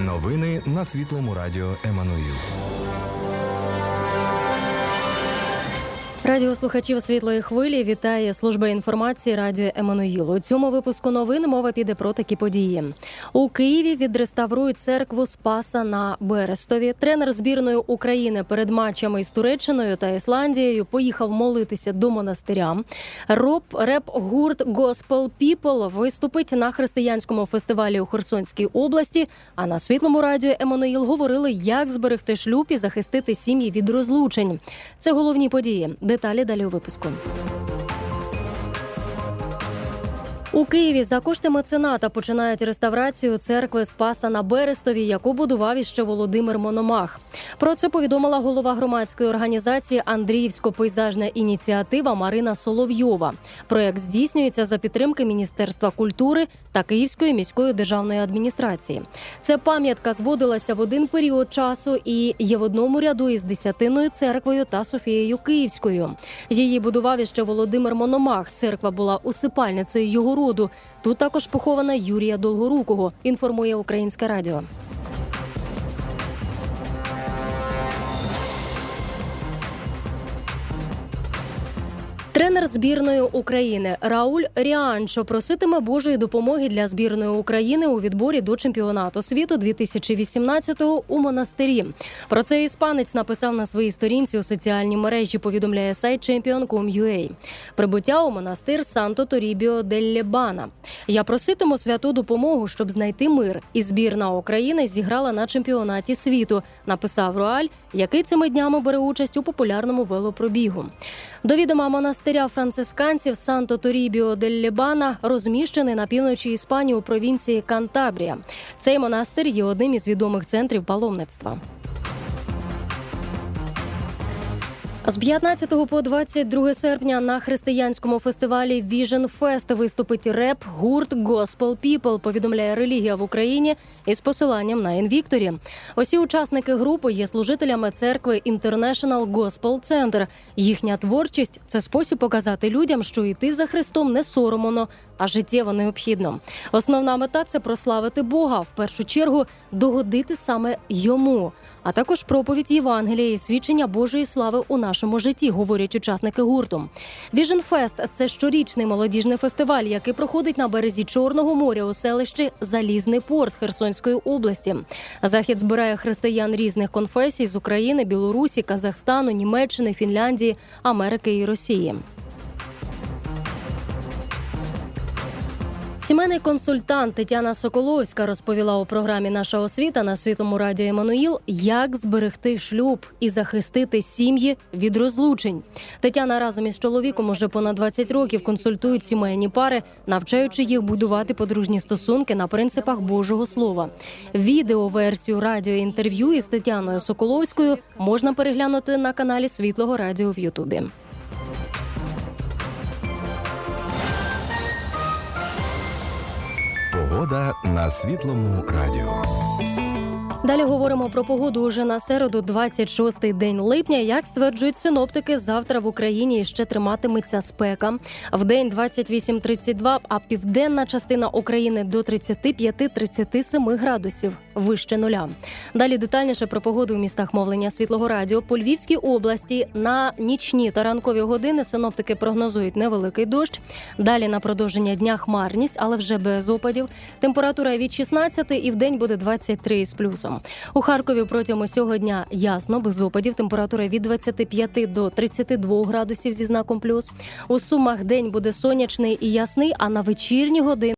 Новини на світлому радіо Еммануїл. Радіослухачів світлої хвилі вітає служба інформації Радіо Еммануїл. У цьому випуску новин мова піде про такі події. У Києві відреставрують церкву Спаса на Берестові. Тренер збірної України перед матчами із Туреччиною та Ісландією поїхав молитися до монастиря. Роб реп гурт Gospel People виступить на християнському фестивалі у Херсонській області. А на світлому радіо Еммануїл говорили, як зберегти шлюб і захистити сім'ї від розлучень. Це головні події. Деталі далі у випуску. У Києві за кошти мецената починають реставрацію церкви Спаса на Берестові, яку будував іще Володимир Мономах. Про це повідомила голова громадської організації Андріївсько-пейзажна ініціатива Марина Соловйова. Проект здійснюється за підтримки Міністерства культури та Київської міської державної адміністрації. Ця пам'ятка зводилася в один період часу і є в одному ряду із Десятиною церквою та Софією Київською. Її будував іще Володимир Мономах. Церква була усипальницею його роду. Тут також похована Юрія Долгорукого. Інформує Українське радіо. Тренер збірної України Рауль Ріанчо проситиме Божої допомоги для збірної України у відборі до чемпіонату світу 2018-го у монастирі. Про це іспанець написав на своїй сторінці у соціальній мережі. Повідомляє сайт Champion.com.ua. Прибуття у монастир Санто Торібіо дель Лебана. Я проситиму святу допомогу, щоб знайти мир. І збірна України зіграла на чемпіонаті світу. Написав Руаль, який цими днями бере участь у популярному велопробігу. До відома монастиря францисканців Санто Торібіо дель Лібана розміщений на півночі Іспанії у провінції Кантабрія. Цей монастир є одним із відомих центрів паломництва. З 15 по 22 серпня на християнському фестивалі Vision Fest виступить реп гурт Gospel People, повідомляє релігія в Україні із посиланням на інвікторі. Усі учасники групи є служителями церкви International Gospel Center. Їхня творчість це спосіб показати людям, що йти за Христом не соромно, а життєво необхідно. Основна мета це прославити Бога в першу чергу догодити саме йому, а також проповідь Євангелія і свідчення Божої слави у нашому житті, говорять учасники гурту. Fest – це щорічний молодіжний фестиваль, який проходить на березі Чорного моря у селищі Залізний порт Херсонської області. Захід збирає християн різних конфесій з України, Білорусі, Казахстану, Німеччини, Фінляндії, Америки і Росії. Сімейний консультант Тетяна Соколовська розповіла у програмі Наша освіта на світлому радіо Еммануїл, як зберегти шлюб і захистити сім'ї від розлучень. Тетяна разом із чоловіком уже понад 20 років консультують сімейні пари, навчаючи їх будувати подружні стосунки на принципах Божого Слова. Відеоверсію радіоінтерв'ю із Тетяною Соколовською можна переглянути на каналі Світлого Радіо в Ютубі. Погода на світлому радіо. Далі говоримо про погоду уже на середу, 26-й день липня. Як стверджують синоптики, завтра в Україні ще триматиметься спека. В день 28-32, а південна частина України до 35-37 градусів вище нуля. Далі детальніше про погоду у містах мовлення світлого радіо по Львівській області на нічні та ранкові години синоптики прогнозують невеликий дощ. Далі на продовження дня хмарність, але вже без опадів. Температура від 16 і в день буде 23 з плюсом. У Харкові протягом усього дня ясно, без опадів. Температура від 25 до 32 градусів зі знаком плюс. У Сумах день буде сонячний і ясний, а на вечірні години